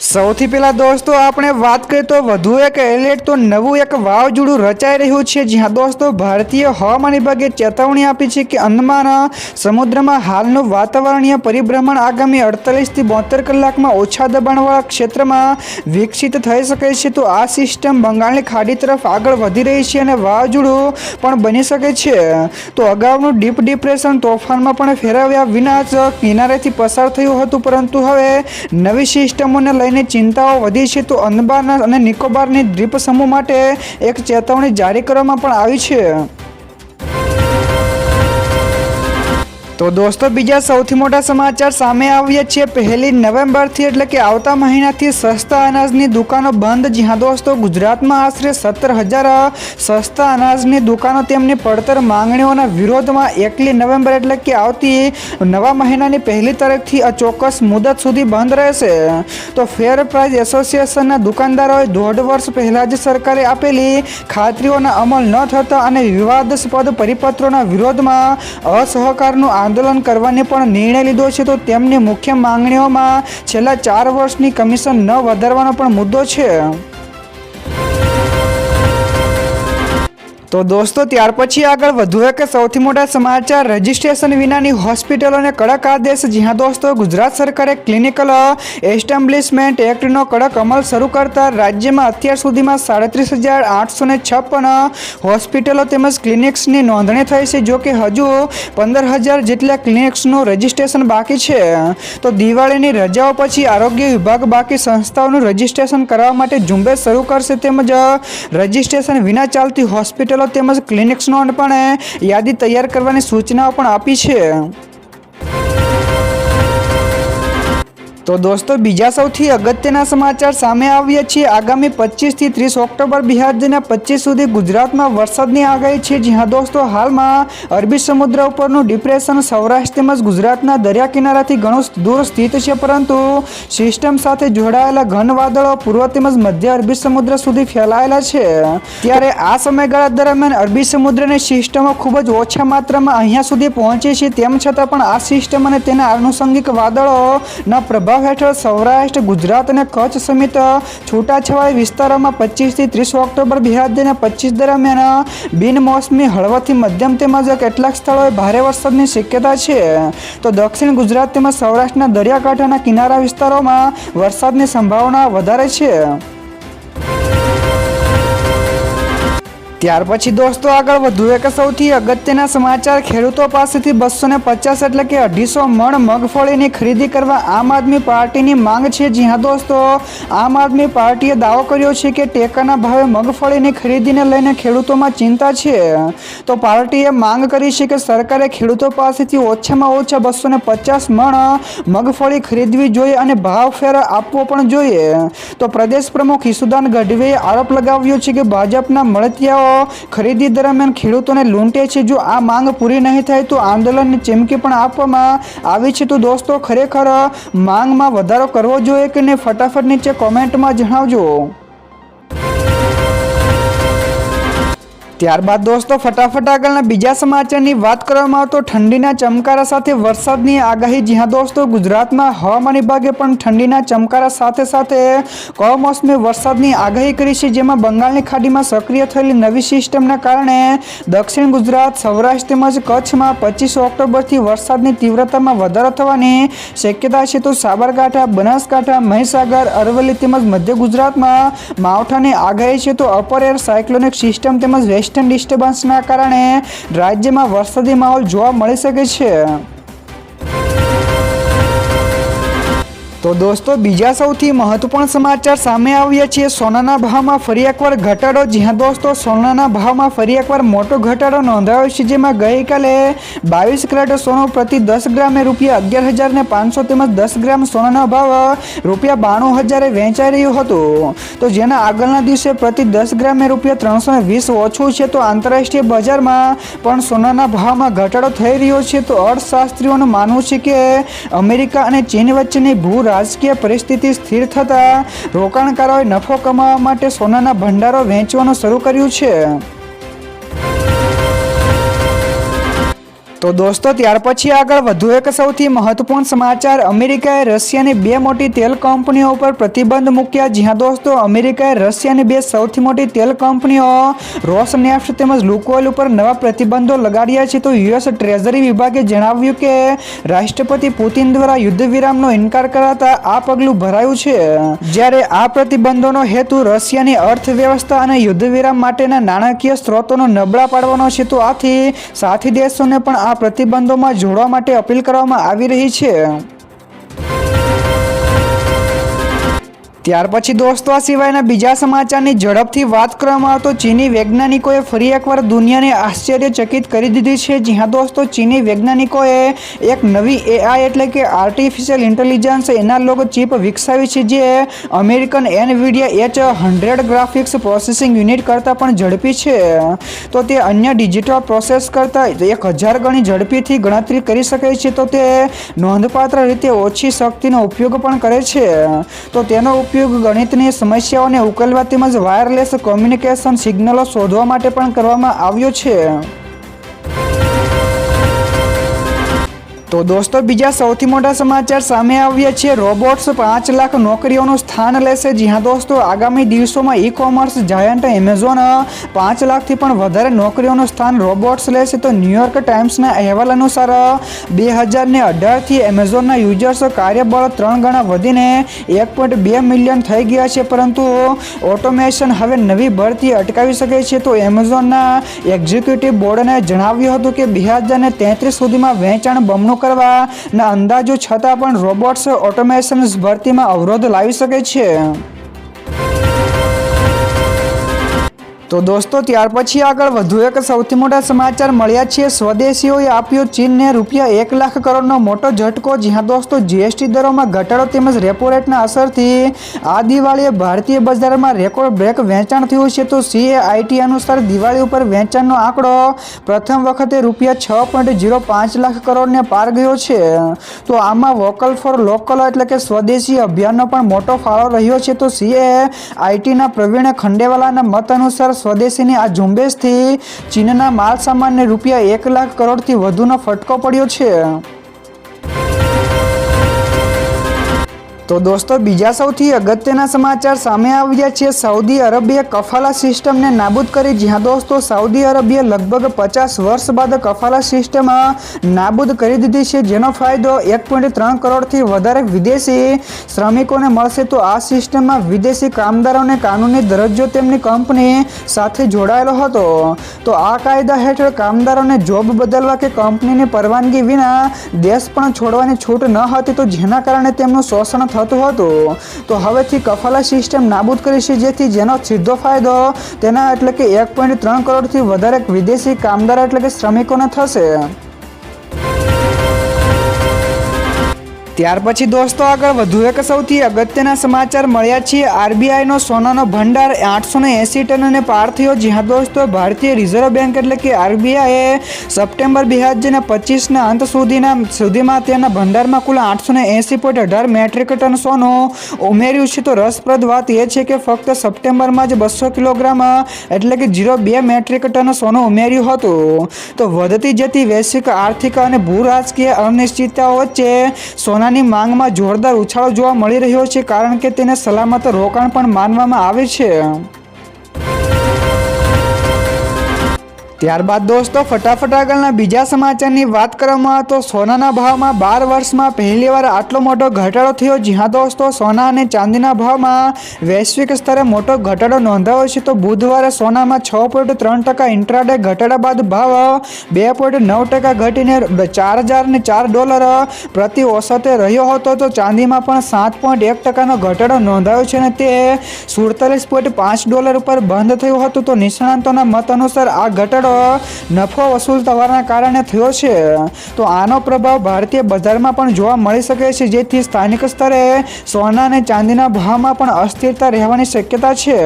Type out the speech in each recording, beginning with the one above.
સૌથી પહેલા દોસ્તો, આપણે વાત કરીએ તો વધુ એક એલર્ટ, તો નવું એક વાવાઝોડું રચાઈ રહ્યું છે, જ્યાં દોસ્તો ભારતીય હવામાન વિભાગે ચેતવણી આપી છે કે અંદમાન સમુદ્રમાં હાલનું વાતાવરણીય પરિભ્રમણ આગામી અડતાલીસથી બોતેર કલાકમાં ઓછા દબાણવાળા ક્ષેત્રમાં વિકસિત થઈ શકે છે. તો આ સિસ્ટમ બંગાળની ખાડી તરફ આગળ વધી રહી છે અને વાવાઝોડું પણ બની શકે છે. તો અગાઉનું ડીપ ડિપ્રેશન તોફાનમાં પણ ફેરવ્યા વિના જ કિનારેથી પસાર થયું હતું, પરંતુ હવે નવી સિસ્ટમોને લઈને ચિંતાઓ વધી છે, તો અંદમાન અને નિકોબારની દ્વીપ સમૂહ માટે એક ચેતવણી જારી કરવામાં પણ આવી છે. તો દોસ્તો, બીજા સૌથી મોટા સમાચાર સામે આવ્યા છે. પહેલી નવેમ્બરથી એટલે કે આવતા મહિનાથી સસ્તા અનાજની દુકાનો બંધ, જ્યાં દોસ્તો ગુજરાતમાં આશરે સત્તર હજાર સસ્તા અનાજની દુકાનો તેમની પડતર માંગણીઓના વિરોધમાં એકલી નવેમ્બર એટલે કે આવતી નવા મહિનાની પહેલી તારીખથી અચોક્કસ મુદત સુધી બંધ રહેશે. તો ફેર પ્રાઇઝ એસોસિએશનના દુકાનદારોએ દોઢ વર્ષ પહેલાં જ સરકારે આપેલી ખાતરીઓના અમલ ન થતા અને વિવાદસ્પદ પરિપત્રોના વિરોધમાં અસહકારનું આંદોલન કરવાની પણ નિર્ણય લીધો છે, તો તેમની મુખ્ય માંગણીઓમાં છેલ્લા ચાર વર્ષની કમિશન ન વધારવાનો પણ મુદ્દો છે. તો દોસ્તો, ત્યાર પછી આગળ વધુ એક સૌથી મોટા સમાચાર? રજિસ્ટ્રેશન વિનાની હોસ્પિટલોને કડક આદેશ. જ્યાં દોસ્તો, ગુજરાત સરકારે ક્લિનિકલ એસ્ટાબ્લિશમેન્ટ એક્ટનો કડક અમલ શરૂ કરતા રાજ્યમાં અત્યાર સુધીમાં સાડત્રીસ હજાર આઠસો ને છપ્પન હોસ્પિટલો તેમજ ક્લિનિક્સની નોંધણી થઈ છે. જો કે હજુ પંદર હજાર જેટલા ક્લિનિક્સનું રજિસ્ટ્રેશન બાકી છે. તો દિવાળીની રજાઓ પછી આરોગ્ય વિભાગ બાકી સંસ્થાઓનું રજિસ્ટ્રેશન કરવા માટે ઝુંબેશ શરૂ કરશે તેમજ રજિસ્ટ્રેશન વિના ચાલતી હોસ્પિટલો તેમજ ક્લિનિક્સનો પણ યાદી તૈયાર કરવાની સૂચનાઓ પણ આપી છે. તો દોસ્તો, બીજા સૌથી અગત્યના સમાચાર સામે આવ્યા છે. આગામી પચીસથી ત્રીસ ઓક્ટોબર બિહારના હજાર પચીસ સુધી ગુજરાતમાં વરસાદની આગાહી છે. જ્યાં દોસ્તો, હાલમાં અરબી સમુદ્ર ઉપરનું ડિપ્રેશન સૌરાષ્ટ્ર તેમજ ગુજરાતના દરિયા કિનારાથી ઘણું દૂર સ્થિત છે. પરંતુ સિસ્ટમ સાથે જોડાયેલા ઘન વાદળો પૂર્વ તેમજ મધ્ય અરબી સમુદ્ર સુધી ફેલાયેલા છે. ત્યારે આ સમયગાળા દરમિયાન અરબી સમુદ્રની સિસ્ટમો ખૂબ જ ઓછા માત્રામાં અહીંયા સુધી પહોંચે છે. તેમ છતાં પણ આ સિસ્ટમ અને તેના આનુષંગિક વાદળોના પ્રભાવ હેઠળ સૌરાષ્ટ્ર, ગુજરાત અને કચ્છ સમિત છૂટાછવાયા વિસ્તારોમાં પચીસથી ત્રીસ ઓક્ટોબર બે પચીસ દરમિયાન બિનમોસમી હળવાથી મધ્યમ તેમજ કેટલાક સ્થળોએ ભારે વરસાદની શક્યતા છે. તો દક્ષિણ ગુજરાત તેમજ સૌરાષ્ટ્રના દરિયાકાંઠાના કિનારા વિસ્તારોમાં વરસાદની સંભાવના વધારે છે. ત્યાર પછી દોસ્તો આગળ વધુ એક સૌથી અગત્યના સમાચાર ખેડૂતો પાસેથી બસો ને પચાસ એટલે કે અઢીસો મણ મગફળીની ખરીદી કરવા આમ આદમી પાર્ટીની માંગ છે. જી હા દોસ્તો, આમ આદમી પાર્ટીએ દાવો કર્યો છે કે ટેકાના ભાવે મગફળીની ખરીદીને લઈને ખેડૂતોમાં ચિંતા છે. તો પાર્ટીએ માંગ કરી છે કે સરકારે ખેડૂતો પાસેથી ઓછામાં ઓછા બસો ને પચાસ મણ મગફળી ખરીદવી જોઈએ અને ભાવ ફેર આપવો પણ જોઈએ. તો પ્રદેશ પ્રમુખ ઈસુદાન ગઢવીએ આરોપ લગાવ્યો છે કે ભાજપના મળતિયાઓ ખરીદી દરમિયાન ખેડૂતોને લૂંટે છે. જો આ માંગ પૂરી નહીં થાય તો આંદોલનની ચીમકી પણ આપવામાં આવી છે. તો દોસ્તો, ખરેખર માંગમાં વધારો કરવો જોઈએ કે નહીં? ફટાફટ નીચે કોમેન્ટમાં જણાવજો. ત્યારબાદ દોસ્તો, ફટાફટ આગળના બીજા સમાચારની વાત કરવામાં આવે તો ઠંડીના ચમકારા સાથે વરસાદની આગાહી. જ્યાં દોસ્તો ગુજરાતમાં હવામાન વિભાગે પણ ઠંડીના ચમકારા સાથે સાથે કમોસમી વરસાદની આગાહી કરી છે. જેમાં બંગાળની ખાડીમાં સક્રિય થયેલી નવી સિસ્ટમના કારણે દક્ષિણ ગુજરાત, સૌરાષ્ટ્ર તેમજ કચ્છમાં પચીસ ઓક્ટોબરથી વરસાદની તીવ્રતામાં વધારો થવાની શક્યતા છે. તો સાબરકાંઠા, બનાસકાંઠા, મહીસાગર, અરવલ્લી તેમજ મધ્ય ગુજરાતમાં માવઠાની આગાહી છે. તો અપર એર સાયક્લોનિક સિસ્ટમ તેમજ વેસ્ટર્ન ડિસ્ટર્બન્સના કારણે રાજ્યમાં વરસાદી માહોલ જોવા મળી શકે છે. તો દોસ્તો, બીજા સૌથી મહત્વપૂર્ણ સમાચાર સામે આવ્યા છે. સોનાના ભાવમાં ફરી એકવાર ઘટાડો. જ્યાં દોસ્તો, સોનાના ભાવમાં ફરી એકવાર મોટો ઘટાડો નોંધાયો છે, જેમાં ગઈકાલે બાવીસ કેરેટ સોનું પ્રતિ દસ ગ્રામે રૂપિયા અગિયાર હજાર ને પાંચસો તેમજ દસ ગ્રામ સોનાનો ભાવ રૂપિયા બાણું હજારે વેચાઈ રહ્યું હતું. તો જેના આગળના દિવસે પ્રતિ દસ ગ્રામે રૂપિયા ત્રણસો વીસ ઓછું છે, તો આંતરરાષ્ટ્રીય બજારમાં પણ સોનાના ભાવમાં ઘટાડો થઈ રહ્યો છે. તો અર્થશાસ્ત્રીઓનું માનવું છે કે અમેરિકા અને ચીન વચ્ચેની ભૂ રાજકીય પરિસ્થિતિ સ્થિર થતાં રોકાણકારોએ નફો કમાવા માટે સોનાના ભંડારો વહેંચવાનું શરૂ કર્યું છે. તો દોસ્તો, ત્યાર પછી આગળ વધુ એક સૌથી મહત્વપૂર્ણ સમાચાર. અમેરિકાએ રશિયાની બે મોટી તેલ કંપનીઓ ઉપર પ્રતિબંધ મૂક્યા. જ્યાં દોસ્તો, અમેરિકાએ રશિયાની બે સૌથી મોટી તેલ કંપનીઓ રોસનેફ્ટ તેમજ લુકોઇલ ઉપર નવા પ્રતિબંધો લગાડ્યા છે. તો યુએસ ટ્રેઝરી વિભાગે જણાવ્યું કે, રાષ્ટ્રપતિ પુતિન દ્વારા યુદ્ધ વિરામનો ઇનકાર કરાતા આ પગલું ભરાયું છે. જ્યારે આ પ્રતિબંધોનો હેતુ રશિયાની અર્થવ્યવસ્થા અને યુદ્ધ વિરામ માટેના નાણાકીય સ્ત્રોતોનો નબળા પાડવાનો છે, તો આથી સાથી દેશોને પણ આ પ્રતિબંધોમાં જોડવા માટે અપીલ કરવામાં આવી રહી છે. ત્યાર પછી દોસ્તો, આ સિવાયના બીજા સમાચારની ઝડપથી વાત કરવામાં આવે તો ચીની વૈજ્ઞાનિકોએ ફરી એકવાર દુનિયાને આશ્ચર્યચકિત કરી દીધી છે. જ્યાં દોસ્તો, ચીની વૈજ્ઞાનિકોએ એક નવી એઆઈ એટલે કે આર્ટિફિશિયલ ઇન્ટેલિજન્સ એના લોકો ચિપ વિકસાવી છે, જે American Nvidia H hundred graphics processing unit કરતાં પણ ઝડપી છે. તો તે અન્ય ડિજિટલ પ્રોસેસ કરતાં એક હજાર ગણી ઝડપીથી ગણતરી કરી શકે છે. તો તે નોંધપાત્ર રીતે ઓછી શક્તિનો ઉપયોગ પણ કરે છે. તો તેનો ઉપયોગ ગણિતની સમસ્યાઓને ઉકેલવા તેમજ વાયરલેસ કોમ્યુનિકેશન સિગ્નલો શોધવા માટે પણ કરવામાં આવ્યો છે. તો દોસ્તો, બીજા સૌથી મોટા સમાચાર સામે આવ્યા છે. રોબોટ્સ પાંચ લાખ નોકરીઓનું સ્થાન લેશે. જ્યાં દોસ્તો, આગામી દિવસોમાં ઈ કોમર્સ જાયન્ટ એમેઝોન પાંચ લાખથી પણ વધારે નોકરીઓનું સ્થાન રોબોટ્સ લેશે. તો ન્યૂયોર્ક ટાઈમ્સના અહેવાલ અનુસાર બે હજારને અઢારથી એમેઝોનના યુઝર્સ કાર્યબળ ત્રણ ગણા વધીને એક પોઈન્ટ બે મિલિયન થઈ ગયા છે. પરંતુ ઓટોમેશન હવે નવી ભરતી અટકાવી શકે છે. તો એમેઝોનના એક્ઝિક્યુટિવ બોર્ડને જણાવ્યું હતું કે બે હજાર તેત્રીસ સુધીમાં વેચાણ બમણું કરવાના અંદાજો છતાં પણ રોબોટ્સ ઓટોમેશન ભરતીમાં અવરોધ લાવી શકે છે. તો દોસ્તો, ત્યાર પછી આગળ વધુ એક સૌથી મોટા સમાચાર મળ્યા છે. સ્વદેશીઓએ આપ્યો ચીનને રૂપિયા એક લાખ કરોડનો મોટો ઝટકો. જ્યાં દોસ્તો જીએસટી દરોમાં ઘટાડો તેમજ રેપો રેટના અસરથી આ દિવાળીએ ભારતીય બજારમાં રેકોર્ડ બ્રેક વેચાણ થયું છે. તો સીએઆઈટી અનુસાર દિવાળી ઉપર વેચાણનો આંકડો પ્રથમ વખતે રૂપિયા છ પોઈન્ટ ઝીરો પાંચ લાખ કરોડને પાર ગયો છે. તો આમાં વોકલ ફોર લોકલ એટલે કે સ્વદેશી અભિયાનનો પણ મોટો ફાળો રહ્યો છે. તો સીએ આઈટીના પ્રવીણ ખંડેવાલાના મત અનુસાર સ્વદેશીની આ ઝુંબેશથી ચીનના માલ સામાનને રૂપિયા એક લાખ કરોડથી વધુનો ફટકો પડ્યો છે. તો દોસ્તો, બીજા સૌથી અગત્યના સમાચાર સામે આવ્યા છે. સાઉદી અરબીએ કફાલા સિસ્ટમને નાબૂદ કરી જ્યાં દોસ્તો, સાઉદી અરબીએ લગભગ પચાસ વર્ષ બાદ કફાલા સિસ્ટમ નાબૂદ કરી દીધી છે. જેનો ફાયદો એક પોઈન્ટ ત્રણ કરોડથી વધારે વિદેશી શ્રમિકોને મળશે. તો આ સિસ્ટમમાં વિદેશી કામદારોને કાનૂની દરજ્જો તેમની કંપની સાથે જોડાયેલો હતો. તો આ કાયદા હેઠળ કામદારોને જોબ બદલવા કે કંપનીની પરવાનગી વિના દેશ પણ છોડવાની છૂટ ન હતી. તો જેના કારણે તેમનું શોષણ થતું હતું. તો હવેથી કફાલા સિસ્ટમ નાબૂદ કરી જેથી જેનો સીધો ફાયદો તેના એટલે કે એક પોઈન્ટ ત્રણ કરોડથી વધારે વિદેશી કામદાર એટલે કે શ્રમિકોને થશે. ત્યાર પછી દોસ્તો આગળ વધુ એક સૌથી અગત્યના સમાચાર મળ્યા છે આરબીઆઈનો સોનાનો ભંડાર આઠસો ને એંસી ટનને પાર થયો. જ્યાં દોસ્તો ભારતીય રિઝર્વ બેંક એટલે કે આરબીઆઈએ સપ્ટેમ્બર બે હજાર પચીસના અંત સુધીના, સુધીમાં તેના ભંડારમાં કુલ આઠસો ને એંસી પોઈન્ટ અઢાર મેટ્રિક ટન સોનું ઉમેર્યું છે. તો રસપ્રદ વાત એ છે કે ફક્ત સપ્ટેમ્બરમાં જ બસો કિલોગ્રામ એટલે કે જીરો બે મેટ્રિક ટન સોનું ઉમેર્યું હતું. તો વધતી જતી વૈશ્વિક આર્થિક અને ભૂ રાજકીય અનિશ્ચિતતાઓ વચ્ચે સોના સોનાની માંગમાં જોરદાર ઉછાળો જોવા મળી રહ્યો છે કારણ કે તેને સલામત રોકાણ પણ માનવામાં આવે છે. ત્યારબાદ દોસ્તો, ફટાફટ આગળના બીજા સમાચારની વાત કરવામાં તો સોનાના ભાવમાં બાર વર્ષમાં પહેલીવાર આટલો મોટો ઘટાડો થયો. જ્યાં દોસ્તો, સોના અને ચાંદીના ભાવમાં વૈશ્વિક સ્તરે મોટો ઘટાડો નોંધાયો છે. તો બુધવારે સોનામાં છ પોઈન્ટ ત્રણ ટકા, ઇન્ટ્રાડે ઘટાડા બાદ ભાવ બે પોઈન્ટ નવ ટકા ઘટીને ચાર હજાર ને ચાર ડોલર પ્રતિ ઓસતે રહ્યો હતો. તો ચાંદીમાં પણ સાત પોઈન્ટ એક ટકાનો ઘટાડો નોંધાયો છે અને તે સુડતાલીસ પોઈન્ટ પાંચ ડોલર ઉપર બંધ થયું હતું. તો નિષ્ણાંતોના મત અનુસાર આ ઘટાડો નફો વસૂલ થવાના કારણે થયો છે. તો આનો પ્રભાવ ભારતીય બજારમાં પણ જોવા મળી શકે છે, જેથી સ્થાનિક સ્તરે સોના અને ચાંદીના ભાવમાં પણ અસ્થિરતા રહેવાની શક્યતા છે.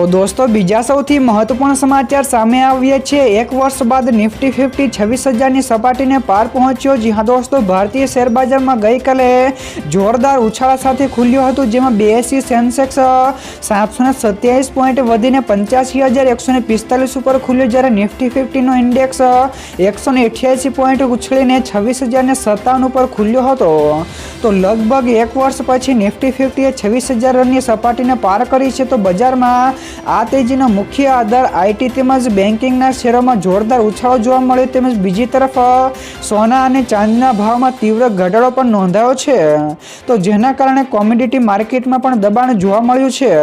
તો દોસ્તો, બીજા સૌથી મહત્વપૂર્ણ સમાચાર સામે આવ્યા છે. એક વર્ષ બાદ નિફ્ટી ફિફ્ટી છવ્વીસ હજારની સપાટીને પાર પહોંચ્યો. જી હા દોસ્તો, ભારતીય શેરબજારમાં ગઈકાલે જોરદાર ઉછાળા સાથે ખુલ્યો હતું, જેમાં બીએસસી સેન્સેક્સ સાતસો ને સત્યાવીસ પોઈન્ટ વધીને પંચ્યાસી હજાર એકસો ને પિસ્તાલીસ ઉપર ખુલ્યો, જ્યારે નિફ્ટી ફિફ્ટીનો ઇન્ડેક્સ એકસો ને અઠ્યાસી પોઈન્ટ ઉછળીને છવ્વીસ હજારને સત્તાવન ઉપર ખુલ્યો હતો. તો લગભગ એક વર્ષ પછી નિફ્ટી ફિફ્ટીએ છવ્વીસ હજાર રનની સપાટીને પાર કરી છે. તો બજારમાં આ તેજીનો મુખ્ય આધાર આઈટી તેમજ બેન્કિંગના શેરોમાં જોરદાર ઉછાળો જોવા મળ્યો તેમજ બીજી તરફ સોના અને ચાંદીના ભાવમાં તીવ્ર ઘટાડો પણ નોંધાયો છે. તો જેના કારણે કોમોડિટી માર્કેટમાં પણ દબાણ જોવા મળ્યું છે.